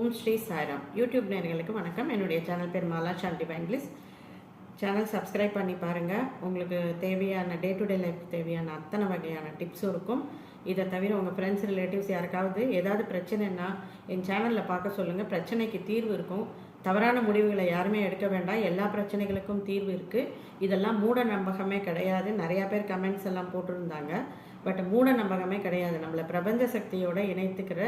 ஓம் Sri Sairam. YouTube நேர்களுக்கு வணக்கம். என்னுடைய சேனல் பேர் மாலா சாந்தி பேங்கிலிஸ் சேனல் சப்ஸ்கிரைப் பண்ணி பாருங்கள் உங்களுக்கு தேவையான டே டு டே லைஃப் தேவையான அத்தனை வகையான டிப்ஸும் இருக்கும். இதை தவிர உங்கள் ஃப்ரெண்ட்ஸ் ரிலேட்டிவ்ஸ் யாருக்காவது ஏதாவது பிரச்சனைன்னா என் சேனலில் பார்க்க சொல்லுங்கள் பிரச்சனைக்கு தீர்வு இருக்கும். தவறான முடிவுகளை யாருமே எடுக்க வேண்டாம். எல்லா பிரச்சனைகளுக்கும் தீர்வு இருக்குது இதெல்லாம் மூட நம்பகமே கிடையாது. நிறையா பேர் கமெண்ட்ஸ் எல்லாம் போட்டிருந்தாங்க. பட் மூட நம்பகமே கிடையாது. நம்மளை பிரபஞ்ச சக்தியோட இணைத்துக்கிற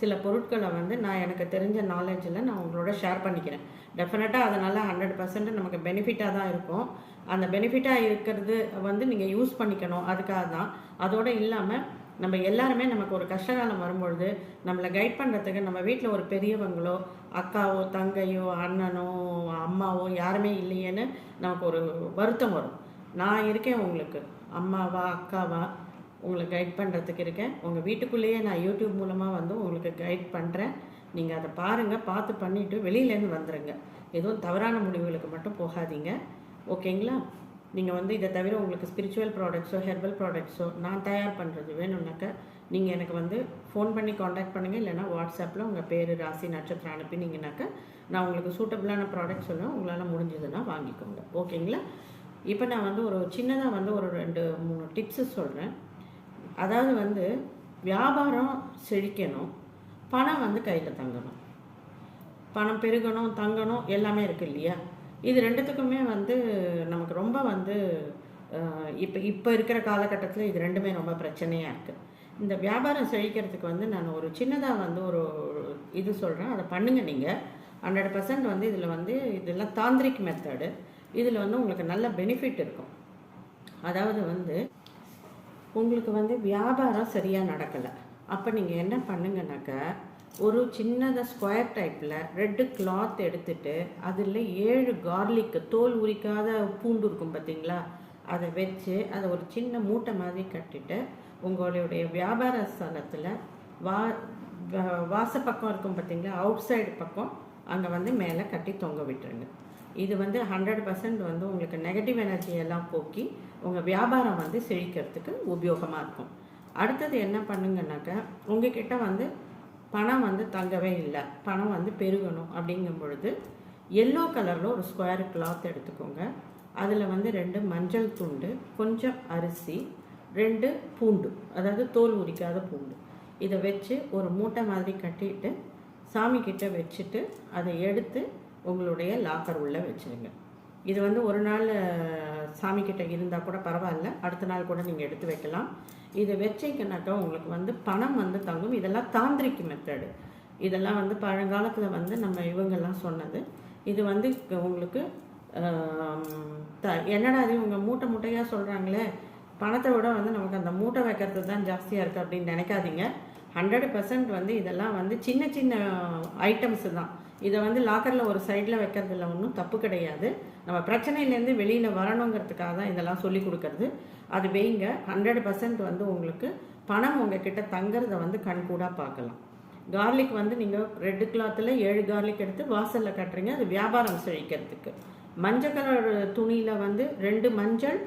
சில பொருட்களை வந்து நான் எனக்கு தெரிஞ்ச நாலேஜில் நான் உங்களோட ஷேர் பண்ணிக்கிறேன். டெஃபினட்டாக அதனால் ஹண்ட்ரட் பர்சன்ட் நமக்கு பெனிஃபிட்டாக தான் இருக்கும். அந்த பெனிஃபிட்டாக இருக்கிறது வந்து நீங்கள் யூஸ் பண்ணிக்கணும். அதுக்காக தான். அதோடு இல்லாமல் நம்ம எல்லாருமே நமக்கு ஒரு கஷ்டகாலம் வரும்பொழுது நம்மளை கைட் பண்ணுறதுக்கு நம்ம வீட்டில் ஒரு பெரியவங்களோ அக்காவோ தங்கையோ அண்ணனோ அம்மாவோ யாருமே இல்லையேன்னு நமக்கு ஒரு வருத்தம் வரும். நான் இருக்கேன் உங்களுக்கு. அம்மாவா அக்காவா உங்களை கைட் பண்ணுறதுக்கு இருக்கேன். உங்கள் வீட்டுக்குள்ளேயே நான் யூடியூப் மூலமாக வந்து உங்களுக்கு கைட் பண்ணுறேன் நீங்கள் அதை பாருங்கள் பார்த்து பண்ணிவிட்டு வெளியிலேருந்து வந்துடுங்க எதுவும் தவறான முடிவுகளுக்கு மட்டும் போகாதீங்க. ஓகேங்களா நீங்கள் வந்து இதை தவிர உங்களுக்கு ஸ்பிரிச்சுவல் ப்ராடக்ட்ஸோ ஹெர்பல் ப்ராடக்ட்ஸோ நான் தயார் பண்ணுறது வேணும்னாக்கா நீங்கள் எனக்கு வந்து ஃபோன் பண்ணி காண்டாக்ட் பண்ணுங்கள் இல்லைனா வாட்ஸ்அப்பில் உங்கள் பேர் ராசி நட்சத்திரம் அனுப்பினீங்கனாக்கா நான் உங்களுக்கு சூட்டபிளான ப்ராடக்ட் சொல்லுவேன் உங்களால் முடிஞ்சதுன்னா வாங்கிக்கோங்க. ஓகேங்களா இப்போ நான் வந்து ஒரு சின்னதாக வந்து ஒரு ரெண்டு மூணு டிப்ஸு சொல்கிறேன் அதாவது வந்து வியாபாரம் செழிக்கணும். பணம் வந்து கையில் தங்கணும். பணம் பெருகணும் தங்கணும் எல்லாமே இருக்கு இல்லையா? இது ரெண்டுத்துக்குமே வந்து நமக்கு ரொம்ப வந்து இப்போ இப்போ இருக்கிற காலகட்டத்தில் இது ரெண்டுமே ரொம்ப பிரச்சனையாக இருக்குது இந்த வியாபாரம் செழிக்கிறதுக்கு வந்து நான் ஒரு சின்னதாக வந்து ஒரு இது சொல்கிறேன் அதை பண்ணுங்கள் நீங்கள் ஹண்ட்ரட் பர்சன்ட் வந்து இதில் வந்து இதெல்லாம் தாந்திரிக் மெத்தடு இதில் வந்து உங்களுக்கு நல்ல பெனிஃபிட் இருக்கும். அதாவது வந்து உங்களுக்கு வந்து வியாபாரம் சரியாக நடக்கலை. அப்போ நீங்கள் என்ன பண்ணுங்கனாக்கா ஒரு சின்னதாக ஸ்கொயர் டைப்பில் ரெட்டு கிளாத் எடுத்துட்டு அதில் ஏழு கார்லிக்கு தோல் உரிக்காத பூண்டு இருக்கும் பார்த்தீங்களா அதை வச்சு அதை ஒரு சின்ன மூட்டை மாதிரி கட்டிட்டு உங்களுடைய வியாபார ஸ்தலத்தில் வா வா- வாசப்பக்கம் இருக்கும் பார்த்தீங்களா அவுட் சைடு பக்கம் அங்கே வந்து மேலே கட்டி தொங்க விட்டுருங்க. இது வந்து ஹண்ட்ரட் பர்சன்ட் வந்து உங்களுக்கு நெகட்டிவ் எனர்ஜி எல்லாம் போக்கி உங்கள் வியாபாரம் வந்து செழிக்கிறதுக்கு உபயோகமாக இருக்கும். அடுத்தது என்ன பண்ணுங்கனாக்கா உங்ககிட்ட வந்து பணம் வந்து தங்கவே இல்லை. பணம் வந்து பெருகணும் அப்படிங்கும் பொழுது எல்லோ கலரில் ஒரு ஸ்கொயர் கிளாத் எடுத்துக்கோங்க. அதில் வந்து ரெண்டு மஞ்சள் துண்டு கொஞ்சம் அரிசி ரெண்டு பூண்டு அதாவது தோல் உரிக்காத பூண்டு. இதை வச்சு ஒரு மூட்டை மாதிரி கட்டிட்டு சாமி கிட்ட வச்சுட்டு அதை எடுத்து உங்களுடைய லாக்கர் உள்ளே வச்சுருங்க. இது வந்து ஒரு நாள் அஹ், சாமி கிட்ட இருந்தால் கூட பரவாயில்ல. அடுத்த நாள் கூட நீங்கள் எடுத்து வைக்கலாம். இதை வச்சிங்கனாக்கா உங்களுக்கு வந்து பணம் வந்து தங்கும். இதெல்லாம் தாந்திரிக் மெத்தடு இதெல்லாம் வந்து பழங்காலத்தில் வந்து நம்ம இவங்கெல்லாம் சொன்னது. இது வந்து உங்களுக்கு த என்னடா அது இவங்க மூட்டை மூட்டையாக சொல்கிறாங்களே பணத்தை விட வந்து நமக்கு அந்த மூட்டை வைக்கிறது தான் ஜாஸ்தியாக இருக்குது அப்படின்னு நினைக்காதீங்க. ஹண்ட்ரட் பர்சன்ட் வந்து இதெல்லாம் வந்து சின்ன சின்ன ஐட்டம்ஸ் தான். இதை வந்து லாக்கரில் ஒரு சைடில் வைக்கிறதுல ஒன்றும் தப்பு கிடையாது. நம்ம பிரச்சனையிலேருந்து வெளியில் வரணுங்கிறதுக்காக தான் இதெல்லாம் சொல்லி கொடுக்கறது. அது வைங்க ஹண்ட்ரட் பர்சன்ட் வந்து உங்களுக்கு பணம் உங்ககிட்ட தங்குறத வந்து கண்கூடாக பார்க்கலாம். கார்லிக் வந்து நீங்கள் ரெட்டு கிளாத்தில் ஏழு கார்லிக் எடுத்து வாசலில் கட்டுறீங்க அது வியாபாரம் செழிக்கிறதுக்கு மஞ்சள் கலர் துணியில் வந்து ரெண்டு மஞ்சள்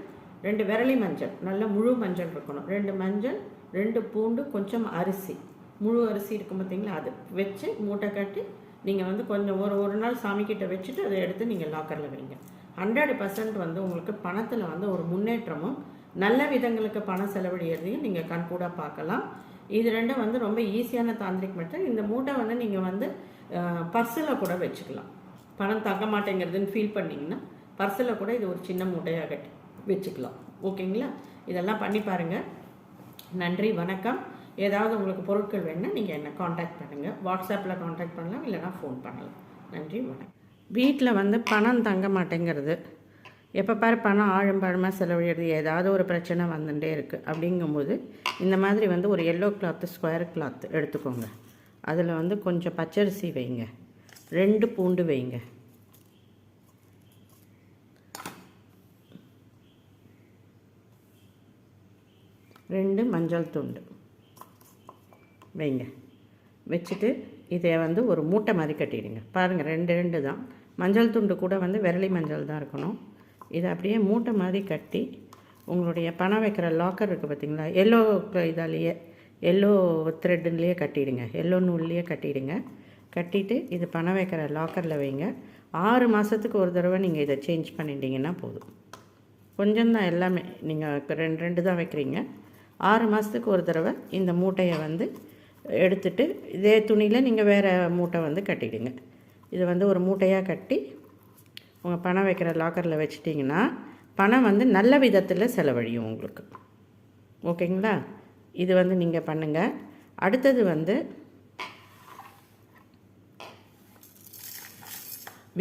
ரெண்டு விரலி மஞ்சள் நல்ல முழு மஞ்சள் இருக்கணும். ரெண்டு மஞ்சள் ரெண்டு பூண்டு கொஞ்சம் அரிசி. முழு அரிசி இருக்கும் பார்த்தீங்களா அது வச்சு மூட்டை கட்டி நீங்கள் வந்து கொஞ்சம் ஒரு ஒரு நாள் சாமிக்கிட்ட வச்சுட்டு அதை எடுத்து நீங்கள் லாக்கரில் வைங்க. ஹண்ட்ரட் பர்சன்ட் வந்து உங்களுக்கு பணத்தில் வந்து ஒரு முன்னேற்றமும் நல்ல விதங்களுக்கு பணம் செலவழியறதையும் நீங்கள் கண்கூடாக பார்க்கலாம். இது ரெண்டும் வந்து ரொம்ப ஈஸியான தாந்திரிக் மெத்தட் இந்த மூட்டை வந்து நீங்கள் வந்து பர்ஸில் கூட வச்சுக்கலாம். பணம் தங்க மாட்டேங்கிறதுன்னு ஃபீல் பண்ணிங்கன்னா பர்சில் கூட இது ஒரு சின்ன மூட்டையாக கட்டி வச்சுக்கலாம். ஓகேங்களா? இதெல்லாம் பண்ணி பாருங்கள் நன்றி வணக்கம். ஏதாவது உங்களுக்கு பொருட்கள் வேணுன்னா நீங்கள் என்ன காண்டாக்ட் பண்ணுங்கள் வாட்ஸ்அப்பில் காண்டாக்ட் பண்ணலாம் இல்லைனா ஃபோன் பண்ணலாம். நன்றி வணக்கம். வீட்டில் வந்து பணம் தங்க மாட்டேங்கிறது. எப்போ பாரு பணம் ஆழம்பழமாக பழமாக ஏதாவது ஒரு பிரச்சனை வந்துட்டே இருக்குது அப்படிங்கும்போது இந்த மாதிரி வந்து ஒரு எல்லோ கிளாத்து ஸ்கொயர் கிளாத் எடுத்துக்கோங்க. அதில் வந்து கொஞ்சம் பச்சரிசி வைங்க. ரெண்டு பூண்டு வைங்க. ரெண்டு மஞ்சள் துண்டு. வைங்க. வச்சுட்டு இதை வந்து ஒரு மூட்டை மாதிரி கட்டிடுங்க. பாருங்கள் ரெண்டு ரெண்டு தான். மஞ்சள் துண்டு கூட வந்து விரலி மஞ்சள் தான் இருக்கணும். இதை அப்படியே மூட்டை மாதிரி கட்டி உங்களுடைய பணம் வைக்கிற லாக்கர் இருக்குது பார்த்தீங்களா? எல்லோ இதாலேயே எல்லோ த்ரெட்டுலேயே கட்டிடுங்க. எல்லோ நூல்லையே கட்டிடுங்க. கட்டிட்டு இது பணம் வைக்கிற லாக்கரில் வைங்க. ஆறு மாதத்துக்கு ஒரு தடவை நீங்கள் இதை சேஞ்ச் பண்ணிட்டீங்கன்னா போதும். கொஞ்சம் தான் எல்லாமே நீங்கள் ரெண்டு ரெண்டு தான் வைக்கிறீங்க. ஆறு மாதத்துக்கு ஒரு தடவை இந்த மூட்டையை வந்து எடுத்துட்டு இதே துணியில் நீங்கள் வேறு மூட்டை வந்து கட்டிடுங்க. இது வந்து ஒரு மூட்டையாக கட்டி உங்கள் பணம் வைக்கிற லாக்கரில் வச்சிட்டிங்கன்னா பணம் வந்து நல்ல விதத்தில் செலவழியும் உங்களுக்கு. ஓகேங்களா? இது வந்து நீங்கள் பண்ணுங்கள் அடுத்தது வந்து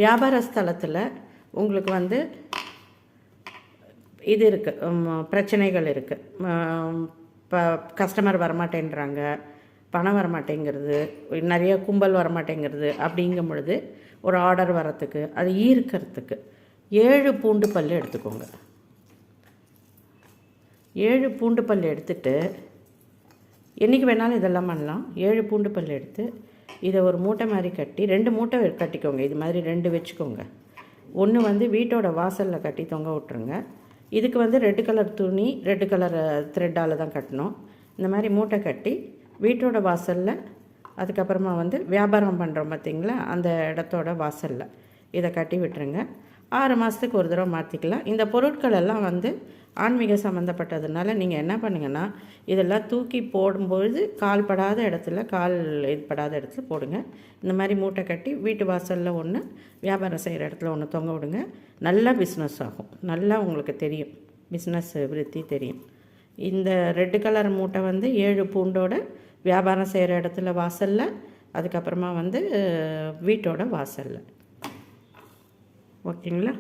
வியாபார ஸ்தலத்தில் உங்களுக்கு வந்து இது இருக்குது பிரச்சனைகள் இருக்குது இப்போ கஸ்டமர் வரமாட்டேன்றாங்க. பணம் வரமாட்டேங்கிறது. நிறைய கும்பல் வரமாட்டேங்கிறது. அப்படிங்கும் பொழுது ஒரு ஆர்டர் வரத்துக்கு அது ஈர்க்கிறதுக்கு ஏழு பூண்டு பல் எடுத்துக்கோங்க. ஏழு பூண்டு பல் எடுத்துட்டு என்றைக்கு வேணாலும் இதெல்லாம் பண்ணலாம். ஏழு பூண்டு பல் எடுத்து இதை ஒரு மூட்டை மாதிரி கட்டி ரெண்டு மூட்டை கட்டிக்கோங்க. இது மாதிரி ரெண்டு வச்சுக்கோங்க. ஒன்று வந்து வீட்டோட வாசலில் கட்டி தொங்க விட்ருங்க இதுக்கு வந்து ரெட்டு கலர் துணி ரெட்டு கலர் த்ரெட்டால் தான் கட்டணும். இந்த மாதிரி மூட்டை கட்டி வீட்டோட வாசலில் அதுக்கப்புறமா வந்து வியாபாரம் பண்ணுறோம் பார்த்தீங்களா அந்த இடத்தோட வாசலில். இதை கட்டி விட்டுருங்க. ஆறு மாதத்துக்கு ஒரு தடவை மாற்றிக்கலாம் இந்த பொருட்கள் எல்லாம் வந்து ஆன்மீக சம்மந்தப்பட்டதுனால நீங்கள் என்ன பண்ணுங்கன்னா இதெல்லாம் தூக்கி போடும்பொழுது கால் படாத இடத்துல கால் இது படாத இடத்துல போடுங்க. இந்த மாதிரி மூட்டை கட்டி வீட்டு வாசலில் ஒன்று வியாபாரம் செய்கிற இடத்துல ஒன்று தொங்க விடுங்க. நல்லா பிஸ்னஸ் ஆகும். நல்லா உங்களுக்கு தெரியும். பிஸ்னஸ் விருத்தி தெரியும். இந்த ரெட்டு கலர் மூட்டை வந்து ஏழு பூண்டோட வியாபாரம் செய்கிற இடத்துல வாசலில் அதுக்கப்புறமா வந்து வீட்டோட வாசலில். ஓகேங்களா